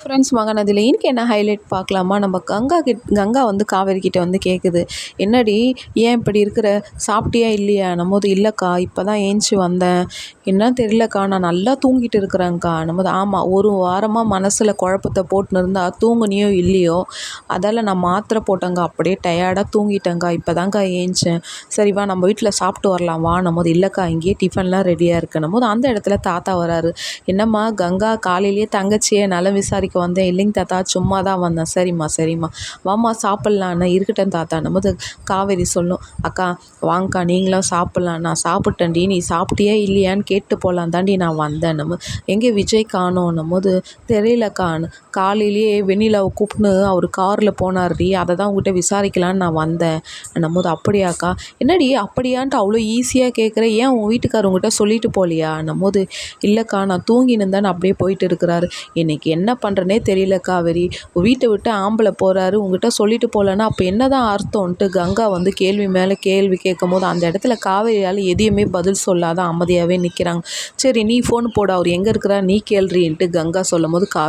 Friends மகன் இன்னைக்கு என்ன ஹைலைட் பார்க்கலாமா? நம்ம கங்கா கிட் கங்கா வந்து காவேரி கிட்ட வந்து கேட்குது என்னடி ஏன் இப்படி இருக்கிற? சாப்பிட்டியா இல்லையா? நம்மது இல்லைக்கா இப்போ தான் ஏஞ்சி வந்தேன். என்னன்னு தெரியலக்கா நான் நல்லா தூங்கிட்டு இருக்கிறேங்க்கா நம்மது ஆமாம் ஒரு வாரமாக மனசில் குழப்பத்தை போட்டுன்னு இருந்தால் தூங்குனியோ இல்லையோ அதால் நான் மாத்திரை போட்டேங்க அப்படியே டயர்டாக தூங்கிட்டேங்க்கா இப்போ தாங்க்கா ஏஞ்சேன். சரி வா நம்ம வீட்டில் சாப்பிட்டு வரலாம். வா நம்மது இல்லைக்கா இங்கேயே டிஃபன்லாம் ரெடியாக இருக்கு. போது அந்த இடத்துல தாத்தா வராரு. என்னம்மா கங்கா காலையிலேயே தங்கச்சியை நலம் விசாரிக்க வந்தேன் இல்லைங்க தாத்தா சும்மா தான் வந்தேன். சரிம்மா சரிம்மா. வாம்மா சாப்பிட்லான்னு இருக்கட்டும் தாத்தா. நம்மது காவேரி சொல்லும். அக்கா வாங்கக்கா நீங்களும் சாப்பிட்லாம் நான் சாப்பிட்டேன்டி. நீ சாப்பிட்டியா இல்லையான்னு கேட்டு போகலாம் தாண்டி நான் வந்தேன். நம்ம எங்கே விஜய் காணோன்னும் போது தெரியலக்கான்னு காலையிலேயே வெண்ணிலாவை கூப்பிட்னு அவர் காரில் போனார்டி. அதை தான் உங்ககிட்ட விசாரிக்கலான்னு நான் வந்தேன். நம்மோது அப்படியாக்கா? என்னடி அப்படியான்ட்டு அவ்வளோ ஈஸியாக கேட்குற ஏன் உன் வீட்டுக்காரர் உங்ககிட்ட சொல்லிட்டு போகலையா நம்மோது இல்லைக்கா நான் தூங்கினு தான் அப்படியே போயிட்டு இருக்கிறாரு. இன்னைக்கு என்ன பண்ணுறனே தெரியல காவேரி. வீட்டை விட்டு ஆம்பளை போகிறாரு உங்ககிட்ட சொல்லிட்டு போகலன்னா அப்போ என்ன தான் அர்த்தம்ன்ட்டு கங்கா வந்து கேள்வி மேலே கேள்வி கேட்கும் போது அந்த இடத்துல காவேரியால் எதையுமே பதில் சொல்லாத அமைதியாகவே நிற்கிறாங்க சரி நீ ஃபோன் போட அவர் எங்கே இருக்கிறா நீ கேள்றின்ட்டு கங்கா சொல்லும் போது காவேரி